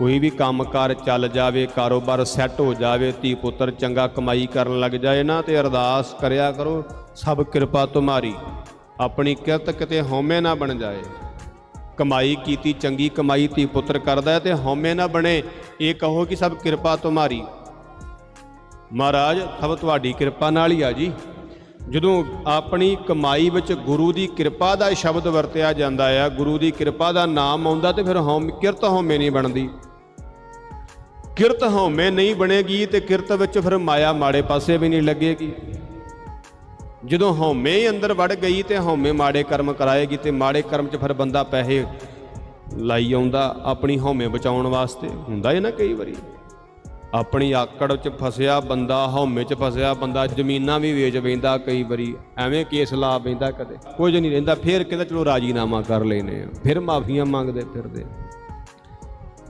ਕੋਈ ਵੀ ਕੰਮਕਾਰ ਚੱਲ ਜਾਵੇ, ਕਾਰੋਬਾਰ ਸੈੱਟ ਹੋ ਜਾਵੇ, ਧੀ ਪੁੱਤਰ ਚੰਗਾ ਕਮਾਈ ਕਰਨ ਲੱਗ ਜਾਏ ਨਾ ਤੇ ਅਰਦਾਸ ਕਰਿਆ ਕਰੋ, ਸਭ ਕਿਰਪਾ ਤੁਮਾਰੀ ਆਪਣੀ ਕਿਰਤ ਕਿਤੇ ਹਉਮੈ ਨਾ ਬਣ ਜਾਏ। ਕਮਾਈ ਕੀਤੀ, ਚੰਗੀ ਕਮਾਈ ਧੀ ਪੁੱਤਰ ਕਰਦਾ ਹੈ ਤੇ ਹਉਮੈ ਨਾ ਬਣੇ, ਇਹ ਕਹੋ ਕਿ ਸਭ ਕਿਰਪਾ ਤੁਮਾਰੀ ਮਹਾਰਾਜ, ਸਭ ਤੁਹਾਡੀ ਕਿਰਪਾ ਨਾਲ ਹੀ ਆ ਜੀ। ਜਦੋਂ ਆਪਣੀ ਕਮਾਈ ਵਿੱਚ ਗੁਰੂ ਦੀ ਕਿਰਪਾ ਦਾ ਸ਼ਬਦ ਵਰਤਿਆ ਜਾਂਦਾ ਆ, ਗੁਰੂ ਦੀ ਕਿਰਪਾ ਦਾ ਨਾਮ ਆਉਂਦਾ ਤੇ ਫਿਰ ਹਉਮ, ਕਿਰਤ ਹਉਮੈ ਨਹੀਂ ਬਣਦੀ। ਕਿਰਤ ਹਉਮੈ ਨਹੀਂ ਬਣੇਗੀ ਤੇ ਕਿਰਤ ਵਿੱਚ ਫਿਰ ਮਾਇਆ ਮਾੜੇ ਪਾਸੇ ਵੀ ਨਹੀਂ ਲੱਗੇਗੀ। ਜਦੋਂ ਹਉਮੈ ਹੀ ਅੰਦਰ ਵੜ ਗਈ ਤੇ ਹਉਮੈ ਮਾੜੇ ਕਰਮ ਕਰਾਏਗੀ ਤੇ ਮਾੜੇ ਕਰਮ 'ਚ ਫਿਰ ਬੰਦਾ ਪੈਸੇ ਲਾਈ ਆਉਂਦਾ, ਆਪਣੀ ਹਉਮੈ ਬਚਾਉਣ ਵਾਸਤੇ। ਹੁੰਦਾ ਹੈ ਨਾ ਕਈ ਵਾਰੀ। ਆਪਣੀ ਆਕੜ 'ਚ ਫਸਿਆ ਬੰਦਾ, ਹਉਮੈ 'ਚ ਫਸਿਆ ਬੰਦਾ, ਜ਼ਮੀਨਾਂ ਵੀ ਵੇਚ ਬੈਂਦਾ ਕਈ ਵਾਰੀ। ਐਵੇਂ ਕੇਸ ਲਾ ਬੈਂਦਾ ਕਦੇ। ਕੁਝ ਨਹੀਂ ਰਹਿੰਦਾ, ਫਿਰ ਕਹਿੰਦਾ ਚਲੋ ਰਾਜੀਨਾਮਾ ਕਰ ਲੈਨੇ ਆ। ਫਿਰ ਮਾਫੀਆਂ ਮੰਗਦੇ ਫਿਰਦੇ